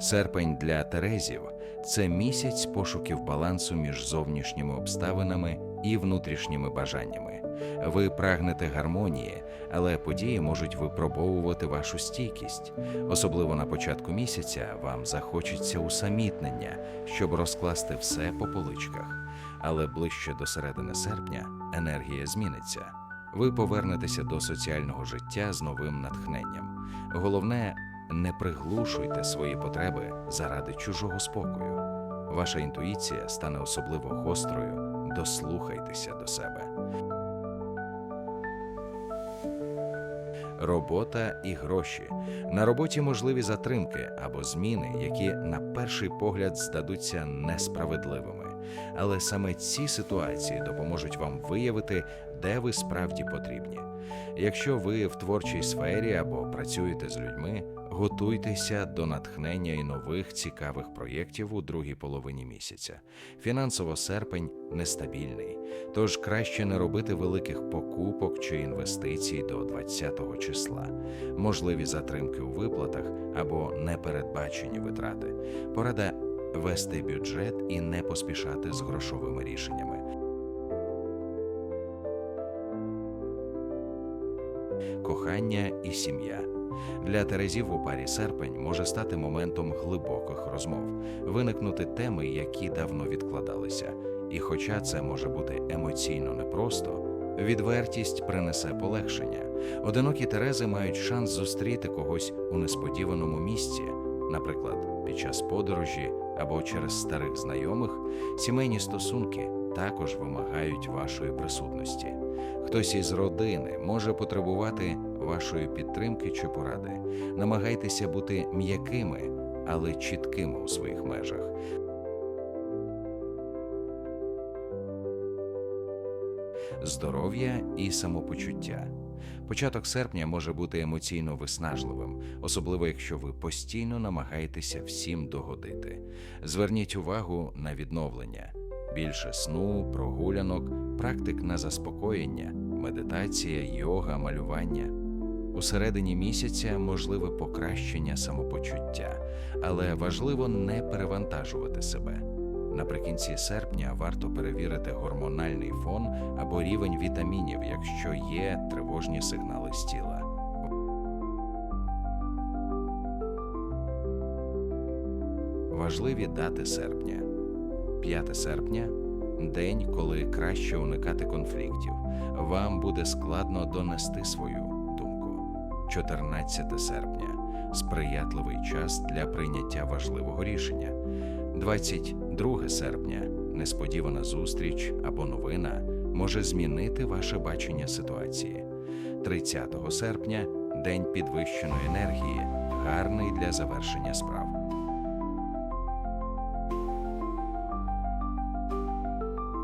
Серпень для Терезів це місяць пошуків балансу між зовнішніми обставинами і внутрішніми бажаннями. Ви прагнете гармонії, але події можуть випробовувати вашу стійкість. Особливо на початку місяця вам захочеться усамітнення, щоб розкласти все по поличках. Але ближче до середини серпня енергія зміниться. Ви повернетеся до соціального життя з новим натхненням. Головне, не приглушуйте свої потреби заради чужого спокою. Ваша інтуїція стане особливо гострою. Дослухайтеся до себе. Робота і гроші. На роботі можливі затримки або зміни, які на перший погляд здадуться несправедливими. Але саме ці ситуації допоможуть вам виявити, де ви справді потрібні. Якщо ви в творчій сфері або працюєте з людьми, готуйтеся до натхнення і нових цікавих проєктів у другій половині місяця. Фінансово серпень нестабільний, тож краще не робити великих покупок чи інвестицій до 20-го числа, можливі затримки у виплатах або непередбачені витрати. Порада вести бюджет і не поспішати з грошовими рішеннями. Кохання і сім'я. Для Терезів у парі серпень може стати моментом глибоких розмов, виникнути теми, які давно відкладалися. І хоча це може бути емоційно непросто, відвертість принесе полегшення. Одинокі Терези мають шанс зустріти когось у несподіваному місці, наприклад, під час подорожі або через старих знайомих, сімейні стосунки також вимагають вашої присутності. Хтось із родини може потребувати вашої підтримки чи поради. Намагайтеся бути м'якими, але чіткими у своїх межах. Здоров'я і самопочуття. Початок серпня може бути емоційно виснажливим, особливо якщо ви постійно намагаєтеся всім догодити. Зверніть увагу на відновлення, більше сну, прогулянок, практик на заспокоєння, медитація, йога, малювання. У середині місяця можливе покращення самопочуття, але важливо не перевантажувати себе. Наприкінці серпня варто перевірити гормональний фон або рівень вітамінів, якщо є тривожні сигнали з тіла. Важливі дати серпня. 5 серпня день, коли краще уникати конфліктів. Вам буде складно донести свою думку. 14 серпня сприятливий час для прийняття важливого рішення. 22 серпня несподівана зустріч або новина може змінити ваше бачення ситуації. 30 серпня день підвищеної енергії, гарний для завершення справ.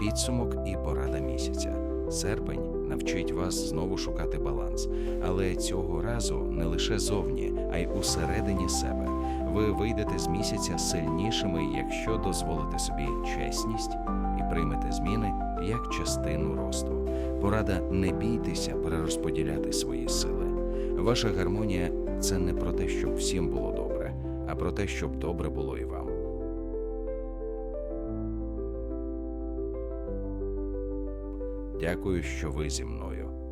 Підсумок і порада місяця. Серпень навчить вас знову шукати баланс, але цього разу не лише зовні, а й усередині себе. Ви вийдете з місяця сильнішими, якщо дозволите собі чесність і приймете зміни як частину росту. Порада не бійтеся перерозподіляти свої сили. Ваша гармонія це не про те, щоб всім було добре, а про те, щоб добре було і вам. Дякую, що ви зі мною.